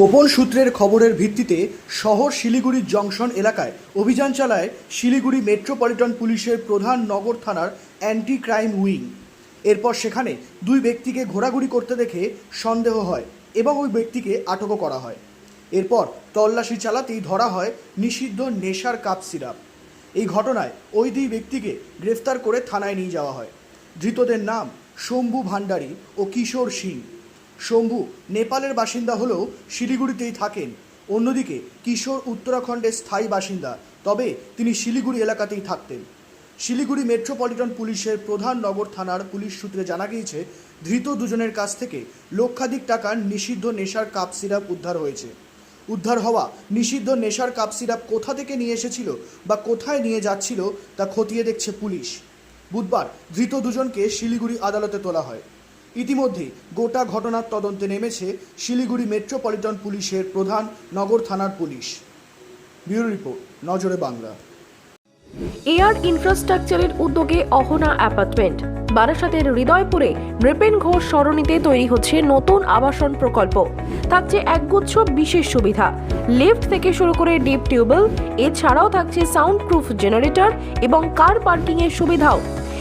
গোপন সূত্রের খবরের ভিত্তিতে শহর শিলিগুড়ির জংশন এলাকায় অভিযান চালায় শিলিগুড়ি মেট্রোপলিটন পুলিশের প্রধান নগর থানার অ্যান্টি ক্রাইম উইং। এরপর সেখানে দুই ব্যক্তিকে ঘোরাঘুরি করতে দেখে সন্দেহ হয় এবং ওই ব্যক্তিকে আটকও করা হয়। এরপর তল্লাশি চালাতেই ধরা হয় নিষিদ্ধ নেশার কাপ সিরাপ। এই ঘটনায় ওই দুই ব্যক্তিকে গ্রেফতার করে থানায় নিয়ে যাওয়া হয়। ধৃতদের নাম শম্ভু ভান্ডারী ও কিশোর সিং। শম্ভু নেপালের বাসিন্দা হলেও শিলিগুড়িতেই থাকেন। অন্যদিকে কিশোর উত্তরাখণ্ডের স্থায়ী বাসিন্দা, তবে তিনি শিলিগুড়ি এলাকাতেই থাকতেন। শিলিগুড়ি মেট্রোপলিটন পুলিশের প্রধান নগর থানার পুলিশ সূত্রে জানা গিয়েছে, ধৃত দুজনের কাছ থেকে লক্ষাধিক টাকার নিষিদ্ধ নেশার কাপ সিরাপ উদ্ধার হয়েছে। উদ্ধার হওয়া নিষিদ্ধ নেশার কাপ সিরাপ কোথা থেকে নিয়ে এসেছিল বা কোথায় নিয়ে যাচ্ছিল তা খতিয়ে দেখছে পুলিশ। বুধবার ধৃত দুজনকে শিলিগুড়ি আদালতে তোলা হয়। ইতিমধ্যেই গোটা ঘটনার তদন্তে নেমেছে শিলিগুড়ি মেট্রোপলিটন পুলিশের প্রধান নগর থানার পুলিশ। ব্যুরো রিপোর্ট, নজরে বাংলা। এয়ার ইনফ্রাস্ট্রাকচারের উদ্যোগে অহনা অ্যাপার্টমেন্ট। বারাসাতের হৃদয়পুরে নৃপেন ঘোষ সরণিতে তৈরি হচ্ছে নতুন আবাসন প্রকল্প। থাকছে একগুচ্ছ বিশেষ সুবিধা। লিফট থেকে শুরু করে ডিপ টিউবওয়েল, এছাড়াও থাকছে সাউন্ড প্রুফ জেনারেটর এবং কার পার্কিং এর সুবিধাও।